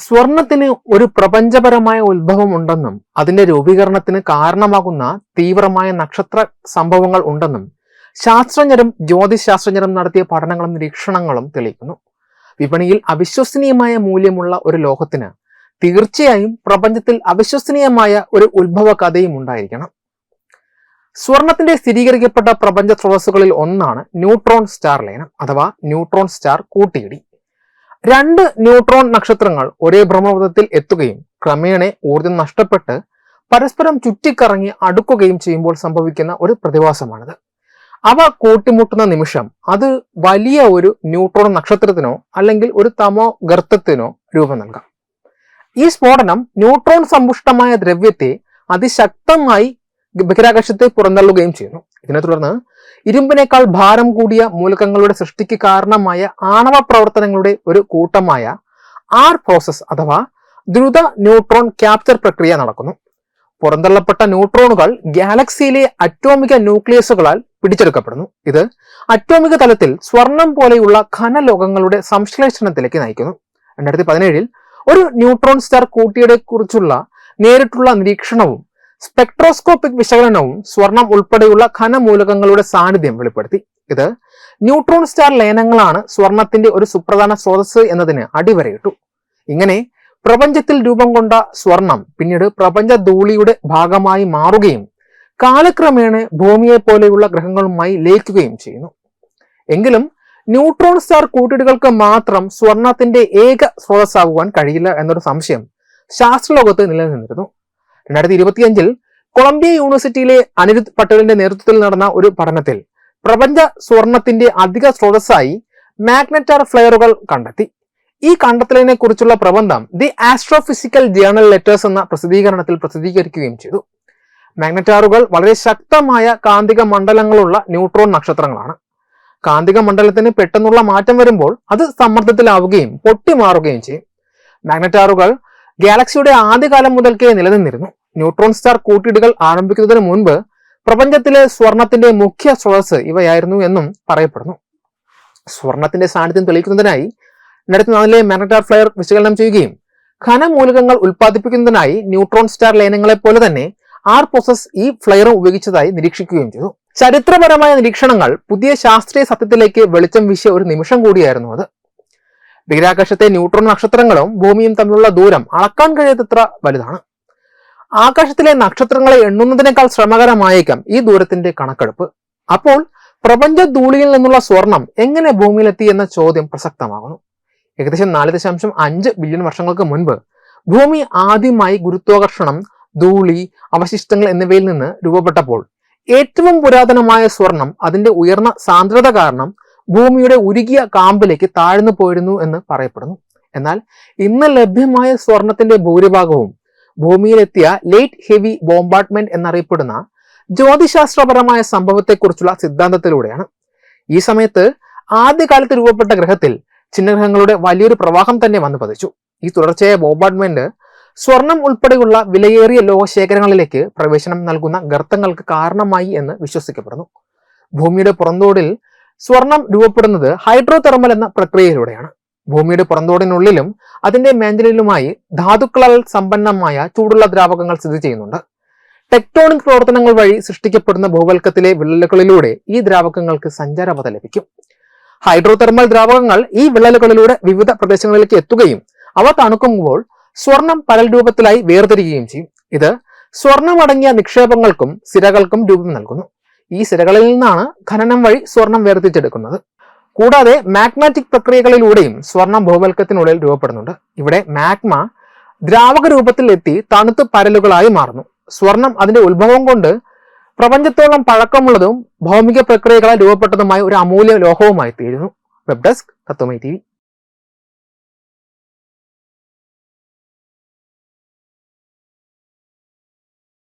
സ്വർണത്തിന് ഒരു പ്രപഞ്ചപരമായ ഉത്ഭവം ഉണ്ടെന്നും അതിന്റെ രൂപീകരണത്തിന് കാരണമാകുന്ന തീവ്രമായ നക്ഷത്ര സംഭവങ്ങൾ ഉണ്ടെന്നും ശാസ്ത്രജ്ഞരും ജ്യോതിശാസ്ത്രജ്ഞരും നടത്തിയ പഠനങ്ങളും നിരീക്ഷണങ്ങളും തെളിയിക്കുന്നു. വിപണിയിൽ അവിശ്വസനീയമായ മൂല്യമുള്ള ഒരു ലോകത്തിന് തീർച്ചയായും പ്രപഞ്ചത്തിൽ അവിശ്വസനീയമായ ഒരു ഉത്ഭവ കഥയും ഉണ്ടായിരിക്കണം. സ്വർണത്തിന്റെ സ്ഥിരീകരിക്കപ്പെട്ട പ്രപഞ്ച സ്രോതസ്സുകളിൽ ഒന്നാണ് ന്യൂട്രോൺ സ്റ്റാർ ലയനം അഥവാ ന്യൂട്രോൺ സ്റ്റാർ കൂട്ടിയിടി. രണ്ട് ന്യൂട്രോൺ നക്ഷത്രങ്ങൾ ഒരേ ഭ്രമപഥത്തിൽ എത്തുകയും ക്രമേണ ഊർജം നഷ്ടപ്പെട്ട് പരസ്പരം ചുറ്റിക്കറങ്ങി അടുക്കുകയും ചെയ്യുമ്പോൾ സംഭവിക്കുന്ന ഒരു പ്രതിഭാസമാണിത്. അവ കൂട്ടിമുട്ടുന്ന നിമിഷം അത് വലിയ ഒരു ന്യൂട്രോൺ നക്ഷത്രത്തിനോ അല്ലെങ്കിൽ ഒരു തമോ ഗർത്തത്തിനോ രൂപം നൽകാം. ഈ സ്ഫോടനം ന്യൂട്രോൺ സമ്പുഷ്ടമായ ദ്രവ്യത്തെ അതിശക്തമായി ബഹിരാകാശത്തെ പുറന്തള്ളുകയും ചെയ്യുന്നു. ഇതിനെ തുടർന്ന് ഇരുമ്പിനേക്കാൾ ഭാരം കൂടിയ മൂലകങ്ങളുടെ സൃഷ്ടിക്ക് കാരണമായ ആണവ പ്രവർത്തനങ്ങളുടെ ഒരു കൂട്ടമായ ആർ പ്രോസസ് അഥവാ ദ്രുത ന്യൂട്രോൺ ക്യാപ്ചർ പ്രക്രിയ നടക്കുന്നു. പുറന്തള്ളപ്പെട്ട ന്യൂട്രോണുകൾ ഗാലക്സിയിലെ അറ്റോമിക ന്യൂക്ലിയസുകളാൽ പിടിച്ചെടുക്കപ്പെടുന്നു. ഇത് അറ്റോമിക തലത്തിൽ സ്വർണം പോലെയുള്ള ഖനലോകങ്ങളുടെ സംശ്ലേഷണത്തിലേക്ക് നയിക്കുന്നു. രണ്ടായിരത്തി പതിനേഴിൽ ഒരു ന്യൂട്രോൺ സ്റ്റാർ കൂട്ടിയുടെ കുറിച്ചുള്ള നേരിട്ടുള്ള നിരീക്ഷണവും സ്പെക്ട്രോസ്കോപ്പിക് വിശകലനവും സ്വർണം ഉൾപ്പെടെയുള്ള ഖനമൂലകങ്ങളുടെ സാന്നിധ്യം വെളിപ്പെടുത്തി. ഇത് ന്യൂട്രോൺ സ്റ്റാർ ലയനങ്ങളാണ് സ്വർണത്തിന്റെ ഒരു സുപ്രധാന സ്രോതസ് എന്നതിന് അടിവരയിട്ടു. ഇങ്ങനെ പ്രപഞ്ചത്തിൽ രൂപം കൊണ്ട സ്വർണം പിന്നീട് പ്രപഞ്ച ധൂളിയുടെ ഭാഗമായി മാറുകയും കാലക്രമേണ ഭൂമിയെ പോലെയുള്ള ഗ്രഹങ്ങളുമായി ലയിക്കുകയും ചെയ്യുന്നു. എങ്കിലും ന്യൂട്രോൺ സ്റ്റാർ കൂട്ടിടുകൾക്ക് മാത്രം സ്വർണത്തിന്റെ ഏക സ്രോതസ്സാകുവാൻ കഴിയില്ല എന്നൊരു സംശയം ശാസ്ത്രലോകത്ത് നിലനിന്നിരുന്നു. രണ്ടായിരത്തി ഇരുപത്തിയഞ്ചിൽ കൊളംബിയ യൂണിവേഴ്സിറ്റിയിലെ അനിരുദ്ധ് പട്ടേലിന്റെ നേതൃത്വത്തിൽ നടന്ന ഒരു പഠനത്തിൽ പ്രപഞ്ച സ്വർണത്തിന്റെ അധിക സ്രോതസ്സായി മാഗ്നറ്റാർ ഫ്ലെയറുകൾ കണ്ടെത്തി. ഈ കണ്ടെത്തലിനെ കുറിച്ചുള്ള പ്രബന്ധം ദി ആസ്ട്രോഫിസിക്കൽ ജേണൽ ലെറ്റേഴ്സ് എന്ന പ്രസിദ്ധീകരണത്തിൽ പ്രസിദ്ധീകരിക്കുകയും ചെയ്തു. മാഗ്നറ്റാറുകൾ വളരെ ശക്തമായ കാന്തിക മണ്ഡലങ്ങളുള്ള ന്യൂട്രോൺ നക്ഷത്രങ്ങളാണ്. കാന്തിക മണ്ഡലത്തിന് പെട്ടെന്നുള്ള മാറ്റം വരുമ്പോൾ അത് സമ്മർദ്ദത്തിലാവുകയും പൊട്ടിമാറുകയും ചെയ്യും. മാഗ്നറ്റാറുകൾ ഗാലക്സിയുടെ ആദ്യകാലം മുതൽക്കേ നിലനിന്നിരുന്നു. ന്യൂട്രോൺ സ്റ്റാർ കൂട്ടിയിടുകൾ ആരംഭിക്കുന്നതിന് മുൻപ് പ്രപഞ്ചത്തിലെ സ്വർണത്തിന്റെ മുഖ്യ സ്രോതസ് ഇവയായിരുന്നു എന്നും പറയപ്പെടുന്നു. സ്വർണത്തിന്റെ സാന്നിധ്യം തെളിയിക്കുന്നതിനായി രണ്ടായിരത്തി നാലിലെ മാഗ്നറ്റാർ ഫ്ലയർ വിശകലനം ചെയ്യുകയും ഖനമൂലകങ്ങൾ ഉൽപ്പാദിപ്പിക്കുന്നതിനായി ന്യൂട്രോൺ സ്റ്റാർ ലയനങ്ങളെ പോലെ തന്നെ ആർ പ്രോസസ് ഈ ഫ്ലയറും ഉപയോഗിച്ചതായി നിരീക്ഷിക്കുകയും ചെയ്തു. ചരിത്രപരമായ നിരീക്ഷണങ്ങൾ പുതിയ ശാസ്ത്രീയ സത്യത്തിലേക്ക് വെളിച്ചം വീശിയ ഒരു നിമിഷം കൂടിയായിരുന്നു അത്. ബഹിരാകാശത്തെ ന്യൂട്രോൺ നക്ഷത്രങ്ങളും ഭൂമിയും തമ്മിലുള്ള ദൂരം അളക്കാൻ കഴിയാത്തത്ര വലുതാണ്. ആകാശത്തിലെ നക്ഷത്രങ്ങളെ എണ്ണുന്നതിനേക്കാൾ ശ്രമകരമായേക്കാം ഈ ദൂരത്തിന്റെ കണക്കെടുപ്പ്. അപ്പോൾ പ്രപഞ്ച ധൂളിയിൽ നിന്നുള്ള സ്വർണം എങ്ങനെ ഭൂമിയിലെത്തി എന്ന ചോദ്യം പ്രസക്തമാകുന്നു. ഏകദേശം നാല് ദശാംശം അഞ്ച് ബില്യൺ വർഷങ്ങൾക്ക് മുൻപ് ഭൂമി ആദ്യമായി ഗുരുത്വാകർഷണം ധൂളി അവശിഷ്ടങ്ങൾ എന്നിവയിൽ നിന്ന് രൂപപ്പെട്ടപ്പോൾ ഏറ്റവും പുരാതനമായ സ്വർണം അതിന്റെ ഉയർന്ന സാന്ദ്രത കാരണം ഭൂമിയുടെ ഉരുകിയ കാമ്പിലേക്ക് താഴ്ന്നു പോയിരുന്നു എന്ന് പറയപ്പെടുന്നു. എന്നാൽ ഇന്ന് ലഭ്യമായ സ്വർണത്തിന്റെ ഭൂരിഭാഗവും ഭൂമിയിലെത്തിയ ലേറ്റ് ഹെവി ബോംബാർട്ട്മെന്റ് എന്നറിയപ്പെടുന്ന ജ്യോതിശാസ്ത്രപരമായ സംഭവത്തെക്കുറിച്ചുള്ള സിദ്ധാന്തത്തിലൂടെയാണ്. ഈ സമയത്ത് ആദ്യകാലത്ത് രൂപപ്പെട്ട ഗ്രഹത്തിൽ ചിഹ്നഗ്രഹങ്ങളുടെ വലിയൊരു പ്രവാഹം തന്നെ വന്നു പതിച്ചു. ഈ തുടർച്ചയായ ബോംബാർട്ട്മെന്റ് സ്വർണം ഉൾപ്പെടെയുള്ള വിലയേറിയ ലോകശേഖരങ്ങളിലേക്ക് പ്രവേശനം നൽകുന്ന ഗർത്തങ്ങൾക്ക് കാരണമായി എന്ന് വിശ്വസിക്കപ്പെടുന്നു. ഭൂമിയുടെ പുറന്തോടിൽ സ്വർണം രൂപപ്പെടുന്നത് ഹൈഡ്രോ തെർമൽ എന്ന പ്രക്രിയയിലൂടെയാണ്. ഭൂമിയുടെ പുറന്തോടിനുള്ളിലും അതിന്റെ മേഞ്ചലിലുമായി ധാതുക്കളാൽ സമ്പന്നമായ ചൂടുള്ള ദ്രാവകങ്ങൾ സ്ഥിതി ചെയ്യുന്നുണ്ട്. ടെക്ടോണിക് പ്രവർത്തനങ്ങൾ വഴി സൃഷ്ടിക്കപ്പെടുന്ന ഭൂവൽക്കത്തിലെ വിള്ളലുകളിലൂടെ ഈ ദ്രാവകങ്ങൾക്ക് സഞ്ചാരപഥ ലഭിക്കും. ഹൈഡ്രോ തെർമൽ ദ്രാവകങ്ങൾ ഈ വിള്ളലുകളിലൂടെ വിവിധ പ്രദേശങ്ങളിലേക്ക് എത്തുകയും അവ തണുക്കുമ്പോൾ സ്വർണം പരൽ രൂപത്തിലായി വേർതിരിക്കുകയും ചെയ്യും. ഇത് സ്വർണമടങ്ങിയ നിക്ഷേപങ്ങൾക്കും സിരകൾക്കും രൂപം നൽകുന്നു. ഈ സിരകളിൽ നിന്നാണ് ഖനനം വഴി സ്വർണം വേർതിരിച്ചെടുക്കുന്നത്. കൂടാതെ മാഗ്മാറ്റിക് പ്രക്രിയകളിലൂടെയും സ്വർണം ഭൂവൽക്കത്തിനുള്ളിൽ രൂപപ്പെടുന്നുണ്ട്. ഇവിടെ മാഗ്മ ദ്രാവക രൂപത്തിൽ എത്തി തണുത്ത് പരലുകളായി മാറുന്നു. സ്വർണം അതിന്റെ ഉത്ഭവം കൊണ്ട് പ്രപഞ്ചത്തോളം പഴക്കമുള്ളതും ഭൗമിക പ്രക്രിയകളാൽ രൂപപ്പെട്ടതുമായ ഒരു അമൂല്യ ലോഹവുമായി തീരുന്നു. വെബ് ഡെസ്ക് തത്വമൈ ടി